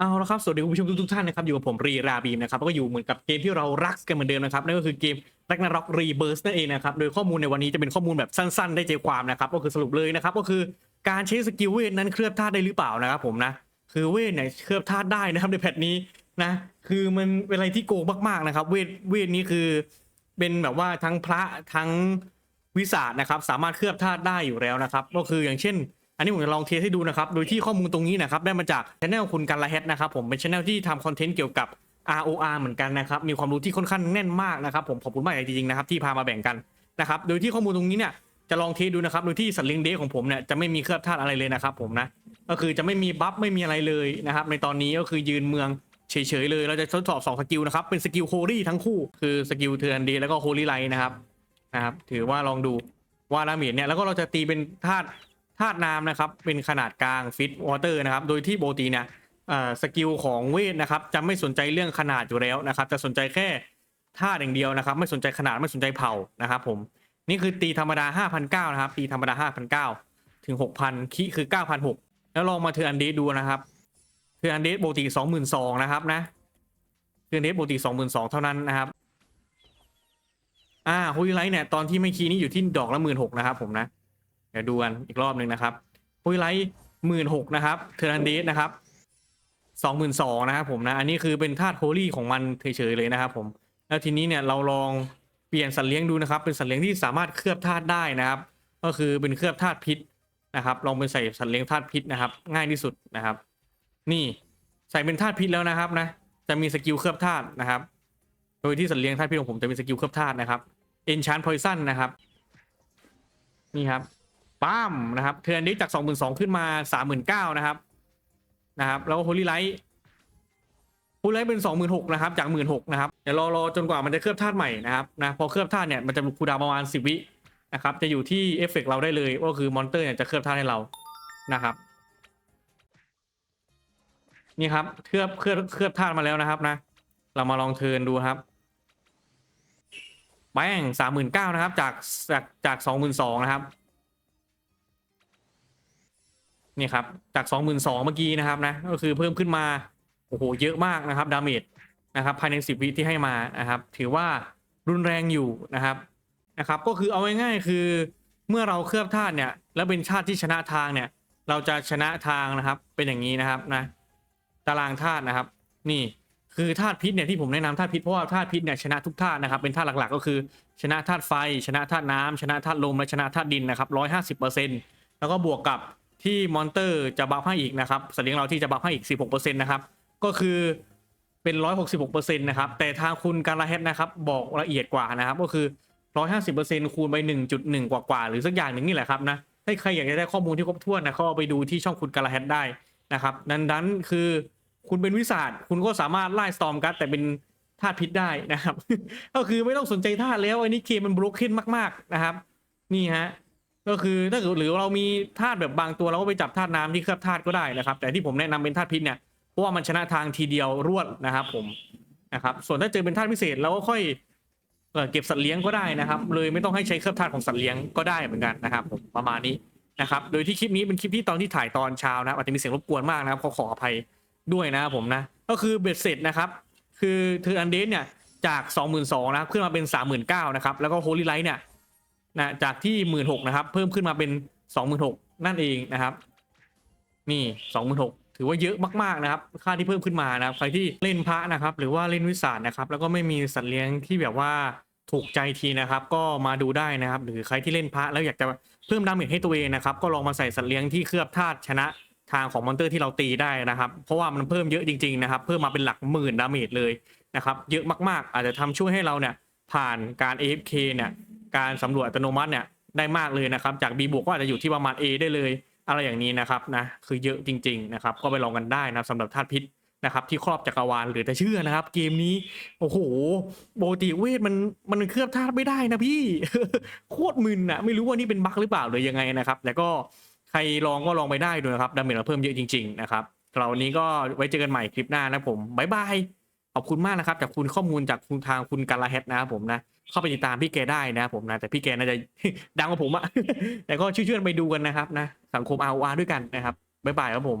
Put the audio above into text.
เอาละครับ สวัสดีคุณผู้ชมทุกท่านนะครับ อยู่กับผมรีราบีมนะครับแล้วก็อยู่เหมือนกับเกมที่เรารักกันเหมือนเดิมนะครับนั่นก็คือเกม Ragnarok Rebirth นั่นเองนะครับ โดยข้อมูลในวันนี้จะเป็นข้อมูลแบบสั้นๆ ได้ใจความนะครับ ก็คือสรุปเลยนะครับ ก็คือการใช้สกิลเวทนั้นเคลือบธาตุได้หรือเปล่านะครับผมนะ คือเวทเนี่ยเคลือบธาตุได้นะครับในแพทนี้นะ คือมันเป็นอะไรที่โกงมากๆนะครับ เวทเวทนี้คือเป็นแบบว่าทั้งพระทั้งวิสาดนะครับสามารถเคลือบธาตุได้อยู่แล้วนะครับ ก็คืออย่างเช่น อันนี้ผมจะลองเทสให้ดูนะครับ โดยที่ข้อมูลตรงนี้นะครับได้มาจากช anel คุณกันละแฮทนะครับผมเป็นช anel ที่ทำคอนเทนต์เกี่ยวกับ ROR เหมือนกันนะครับ มีความรู้ที่ค่อนข้างแน่นมากนะครับผมขอบคุณมากจริงๆนะครับที่พามาแบ่งกันนะครับ โดยที่ข้อมูลตรงนี้เนี่ยจะลองเทสดูนะครับ โดยที่สัตว์เลี้ยงเดย์ของผมเนี่ยจะไม่มีเคลือบธาตุอะไรเลยนะครับผมนะ ก็คือจะไม่มีบัฟไม่มีอะไรเลยนะครับ ในตอนนี้ก็คือยืนเมืองเฉยๆเลย เราจะทดสอบ2สกิลนะครับ เป็นสกิลโฮลี่ทั้งคู่ คือสกิลเทอร์นเดย์แล้วก็โฮลี่ไลท์นะครับ นะครับ ถือว่าลองดูว่าดาเมจเนี่ย แล้วก็เราจะตีเป็นธาตุ ธาตุน้ำนะครับ เป็นขนาดกลางฟิตวอเตอร์นะครับ โดยที่โบตีเนี่ยสกิลของเวทนะครับ จะไม่สนใจเรื่องขนาดอยู่แล้วนะครับ จะสนใจแค่ธาตุอย่างเดียวนะครับ ไม่สนใจขนาดไม่สนใจเผ่านะครับ ผมนี่คือตีธรรมดา 5,900นะครับ ตีธรรมดา 5,900 ถึง 6,000 คิคือ 9,600 แล้วลองมาเทอร์อันเดสดูนะครับ เทอร์อันเดสปกติ22,000นะครับนะ เทอร์อันเดสปกติ22,000 เท่านั้นนะครับ อ่าฮุยไลท์เนี่ย ตอนที่ไม่คีย์นี่อยู่ที่ดอกละหมื่นหกนะครับผมนะ ดี๋ยวดูกันอีกรอบหนึ่งนะครับฮุยไลท์หมื่นหกนะครับเทอร์อันเดสนะครับสองหมื่นสองนะครับผมนะ อันนี้คือเป็นธาตุโฮลี่ของมันเฉยๆเลยนะครับผม แล้วทีนี้เนี่ยเราลองเปลี่ยนสัตว์เลี้ยงดูนะครับ เป็นสัตว์เลี้ยงที่สามารถเคลือบธาตุได้นะครับ ก็คือเป็นเคลือบธาตุพิษนะครับ ลองเป็นใส่สัตว์เลี้ยงธาตุพิษนะครับ ง่ายที่สุดนะครับ นี่ใส่เป็นธาตุพิษแล้วนะครับนะ จะมีสกิลเคลือบธาตุนะครับ โดยที่สัตว์เลี้ยงธาตุพิษของผมจะมีสกิลเคลือบธาตุนะครับ Enchant Poison นะครับ นี่ครับ ป้ามนะครับเทอร์นนี้จาก22,000ขึ้นมา39,000นเก้านะครับนะครับ แล้วก็ Holy Light Holy Light เป็น26,000นหกนะครับ จาก16,000นะครับเดี๋ยวรอรอจนกว่ามันจะเคลือบธาตุใหม่นะครับนะพอเคลือบธาตุเนี่ยมันจะคูดาวประมาณ10วินะครับ จะอยู่ที่เอฟเฟกเราได้เลยก็คือมอนเตอร์เนี่ยจะเคลือบธาตุให้เรานะครับนี่ครับเคลือบเคลือบเคลือบธาตุมาแล้วนะครับนะ เรามาลองเทิร์นดูครับแป้งสามหมื่นเก้านะครับ จากจากจากสองหมื่นสองนะครับ นี่ครับจากสองหมื่นสองเมื่อกี้นะครับนะก็คือเพิ่มขึ้นมาโอ้โหเยอะมากนะครับดาเมจนะครับภายในสิบวิที่ให้มานะครับ ถือว่ารุนแรงอยู่นะครับนะครับ ก็คือเอาง่ายๆคือเมื่อเราเคลือบธาตุเนี่ย แล้วเป็นชาติที่ชนะทางเนี่ย เราจะชนะทางนะครับ เป็นอย่างนี้นะครับนะ ตารางธาตุนะครับ นี่คือธาตุพิษเนี่ยที่ผมแนะนำธาตุพิษเพราะว่าธาตุพิษเนี่ยชนะทุกธาตุนะครับเป็นธาตุหลักๆ ก็คือ ชนะธาตุไฟ ชนะธาตุน้ำชนะธาตุลมและชนะธาตุดินนะครับร้อยห้าสิบเปอร์เซ็นต์แล้วก็บวกกับ ที่มอนเตอร์จะบัฟให้อีกนะครับสัตว์เลี้ยงเราที่จะบัฟให้อีกสิบหกเปอร์เซ็นต์นะครับ ก็คือเป็นร้อยหกสิบหกเปอร์เซ็นต์นะครับ แต่ทางคุณการละเฮดนะครับ บอกละเอียดกว่านะครับ ก็คือร้อยห้าสิบเปอร์เซ็นต์คูณไปหนึ่งจุดหนึ่งกว่าๆหรือสักอย่างหนึ่งนี่แหละครับนะถ้าใครอยากจะได้ข้อมูลที่ครบถ้วนนะก็ไปดูที่ช่องคุณการละเฮดได้นะครับนั้นนั้นคือคุณเป็นวิสาดคุณก็สามารถไล่สตอมกัสแต่เป็นธาตุพิษได้นะครับ ก็คือไม่ต้องสนใจธาตุแล้วอันนี้เกมมันบล็อกขึ้นมาก ๆนะครับ นี่ฮะ ก็คือถ้าเกิดหรือเรามีธาตุแบบบางตัวเราก็ไปจับธาตุน้ำที่เคลือบธาตุก็ได้นะครับ แต่ที่ผมแนะนำเป็นธาตุพิษเนี่ยเพราะว่ามันชนะทางทีเดียวรวดนะครับผมนะครับ ส่วนถ้าเจอเป็นธาตุพิเศษเราก็ค่อยเอ่อเก็บสัตว์เลี้ยงก็ได้นะครับ เลยไม่ต้องให้ใช้เคลือบธาตุของสัตว์เลี้ยงก็ได้เหมือนกันนะครับผมประมาณนี้นะครับ โดยที่คลิปนี้เป็นคลิปที่ตอนที่ถ่ายตอนเช้านะครับอาจจะมีเสียงรบกวนมากนะครับขอขออภัยด้วยนะครับผมนะก็คือเบ็ดเสร็จนะครับ คือเทอร์อันเดสเนี่ยจาก 22,000นะครับขึ้นมาเป็น 39,000นะครับแล้วก็โฮลี่ไลท์เนี่ย นะจากที่16,000นะครับ เพิ่มขึ้นมาเป็น26,000นั่นเองนะครับ นี่26,000ถือว่าเยอะมากๆนะครับ ค่าที่เพิ่มขึ้นมานะครับ ใครที่เล่นพระนะครับ หรือว่าเล่นวิสาสนะครับ แล้วก็ไม่มีสัตว์เลี้ยงที่แบบว่าถูกใจทีนะครับ ก็มาดูได้นะครับ หรือใครที่เล่นพระแล้วอยากจะเพิ่มดาเมจให้ตัวเองนะครับ ก็ลองมาใส่สัตว์เลี้ยงที่เคลือบธาตุชนะทางของมอนเตอร์ที่เราตีได้นะครับ เพราะว่ามันเพิ่มเยอะจริงๆนะครับ เพิ่มมาเป็นหลักหมื่นดาเมจเลยนะครับ เยอะมากๆ อาจจะทำช่วยให้เราเนี่ยผ่านการ AFK เนี่ย การสำรวจอัตโนมัติเนี่ยได้มากเลยนะครับ จาก B บวกก็อาจจะอยู่ที่ประมาณ A ได้เลย อะไรอย่างนี้นะครับนะคือเยอะจริงๆนะครับก็ไปลองกันได้นะสำหรับธาตุพิษนะครับที่ครอบจักรวาลหรือจะเชื่อนะครับ เกมนี้โอ้โหโบติเวทมันมันเคลือบธาตุไม่ได้นะพี่โคตรมึนอะไม่รู้ว่านี่เป็นบั๊กหรือเปล่าหรือยังไงนะครับแต่ก็ใครลองก็ลองไปได้ดูนะครับดาเมจเราเพิ่มเยอะจริง ๆ นะครับเราวันนี้ก็ไว้เจอกันใหม่คลิปหน้านะผมบายบาย ขอบคุณมากนะครับ จากคุณข้อมูลจากคุณทางคุณกาลาเฮดนะครับผมนะเข้าไปติดตามพี่แกได้นะครับผมนะแต่พี่แกน่าจะดังกว่าผมอะแต่ก็ช่วยๆกันไปดูกันนะครับนะสังคมอาด้วยกันนะครับบายบายครับผม